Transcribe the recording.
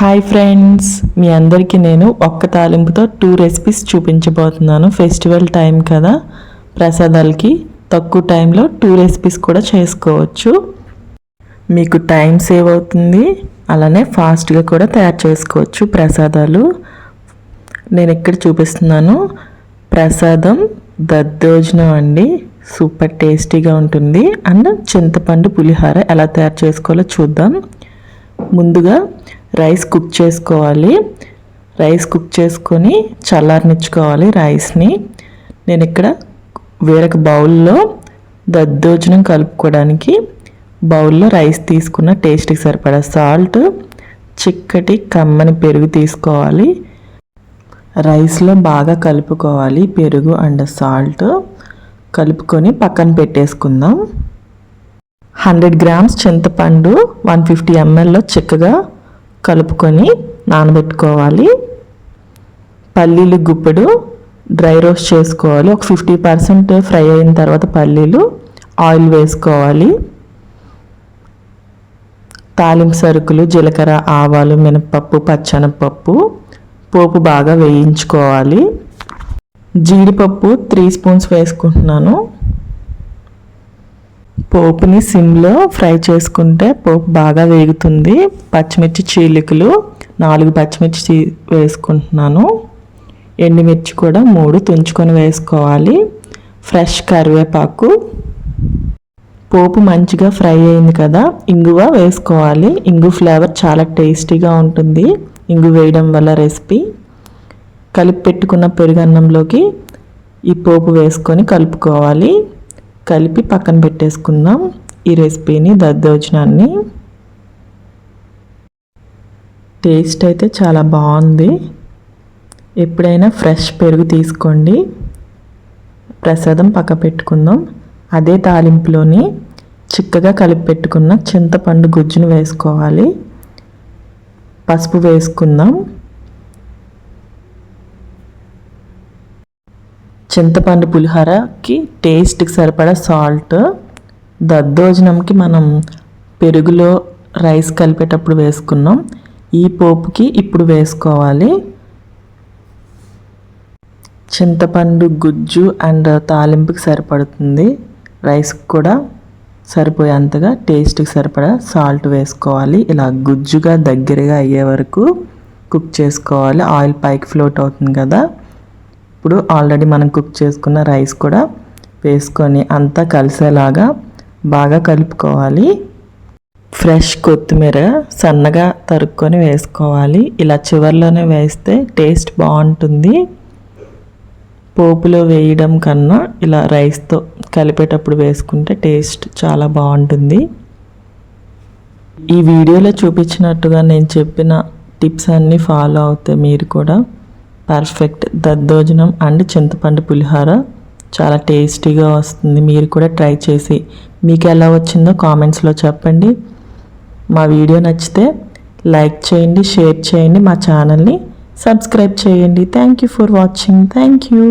Hi friends మీ అందరికీ నేను ఒక్క తాలింపుతో టూ రెసిపీస్ చూపించబోతున్నాను. ఫెస్టివల్ టైం కదా. ప్రసాదాలకి తక్కువ టైంలో టూ రెసిపీస్ కూడా చేసుకోవచ్చు. మీకు టైం సేవ్ అవుతుంది. అలానే ఫాస్ట్గా కూడా తయారు చేసుకోవచ్చు ప్రసాదాలు. నేను ఇక్కడ చూపిస్తున్నాను. ప్రసాదం దద్దోజనం అండి. సూపర్ టేస్టీగా ఉంటుంది. అండ్ చింతపండు పులిహార ఎలా తయారు చేసుకోవాలో చూద్దాం. ముందుగా రైస్ కుక్ చేసుకోవాలి. రైస్ కుక్ చేసుకొని చల్లారనిచ్చుకోవాలి రైస్ని. నేను ఇక్కడ వేరొక బౌల్లో దద్దోజనం కలుపుకోవడానికి బౌల్లో రైస్ తీసుకున్న టేస్ట్కి సరిపడా సాల్ట్ చిక్కటి కమ్మని పెరుగు తీసుకోవాలి. రైస్లో బాగా కలుపుకోవాలి పెరుగు అండ్ సాల్ట్. కలుపుకొని పక్కన పెట్టేసుకుందాం. హండ్రెడ్ గ్రామ్స్ చింతపండు వన్ ఫిఫ్టీ ఎంఎల్లో చిక్కగా కలుపుకొని నానబెట్టుకోవాలి. పల్లీలు గుప్పెడు డ్రై రోస్ట్ చేసుకోవాలి. ఒక ఫిఫ్టీ పర్సెంట్ ఫ్రై అయిన తర్వాత పల్లీలు ఆయిల్ వేసుకోవాలి. తాలింపు సరుకులు జీలకర్ర ఆవాలు మినపప్పు పచ్చనపప్పు పోపు బాగా వేయించుకోవాలి. జీడిపప్పు త్రీ స్పూన్స్ వేసుకుంటున్నాను. పోపుని సిమ్లో ఫ్రై చేసుకుంటే పోపు బాగా వేగుతుంది. పచ్చిమిర్చి చీలికలు నాలుగు పచ్చిమిర్చి వేసుకుంటున్నాను. ఎండుమిర్చి కూడా మూడు తుంచుకొని వేసుకోవాలి. ఫ్రెష్ కరివేపాకు. పోపు మంచిగా ఫ్రై అయింది కదా ఇంగువ వేసుకోవాలి. ఇంగు ఫ్లేవర్ చాలా టేస్టీగా ఉంటుంది. ఇంగు వేయడం వల్ల రెసిపీ. కలిపి పెట్టుకున్న పెరుగన్నంలోకి ఈ పోపు వేసుకొని కలుపుకోవాలి. కలిపి పక్కన పెట్టేసుకుందాం. ఈ రెసిపీని దద్దోజనాన్ని. టేస్ట్ అయితే చాలా బాగుంది. ఎప్పుడైనా ఫ్రెష్ పెరుగు తీసుకోండి. ప్రసాదం పక్క పెట్టుకుందాం. అదే తాలింపులోని చిక్కగా కలిపి పెట్టుకున్న చింతపండు గుజ్జును వేసుకోవాలి. పసుపు వేసుకుందాం. చింతపండు పులిహోరకి టేస్ట్కి సరిపడా సాల్ట్ దద్దోజనంకి మనం పెరుగులో రైస్ కలిపేటప్పుడు వేసుకున్నాం. ఈ పోపుకి ఇప్పుడు వేసుకోవాలి. చింతపండు గుజ్జు అండ్ తాలింపుకి సరిపడుతుంది. రైస్కి కూడా సరిపోయేంతగా టేస్ట్కి సరిపడా సాల్ట్ వేసుకోవాలి. ఇలా గుజ్జుగా దగ్గరగా అయ్యే వరకు కుక్ చేసుకోవాలి. ఆయిల్ పైకి ఫ్లోట్ అవుతుంది కదా. ఇప్పుడు ఆల్రెడీ మనం కుక్ చేసుకున్న రైస్ కూడా వేసుకొని అంతా కలిసేలాగా బాగా కలుపుకోవాలి. ఫ్రెష్ కొత్తిమీర సన్నగా తరుక్కొని వేసుకోవాలి. ఇలా చివరిలోనే వేస్తే టేస్ట్ బాగుంటుంది. పోపులో వేయడం కన్నా ఇలా రైస్తో కలిపేటప్పుడు వేసుకుంటే టేస్ట్ చాలా బాగుంటుంది. ఈ వీడియోలో చూపించినట్టుగా నేను చెప్పిన టిప్స్ అన్నీ ఫాలో అవుతాయి మీరు కూడా. పర్ఫెక్ట్ దద్దోజనం అండ్ చింతపండు పులిహోర. చాలా టేస్టీగా వస్తుంది. మీరు కూడా ట్రై చేసి మీకు ఎలా వచ్చిందో కామెంట్స్లో చెప్పండి. మా వీడియో నచ్చితే లైక్ చేయండి షేర్ చేయండి మా ఛానల్ని సబ్స్క్రైబ్ చేయండి. Thank you for watching. Thank you.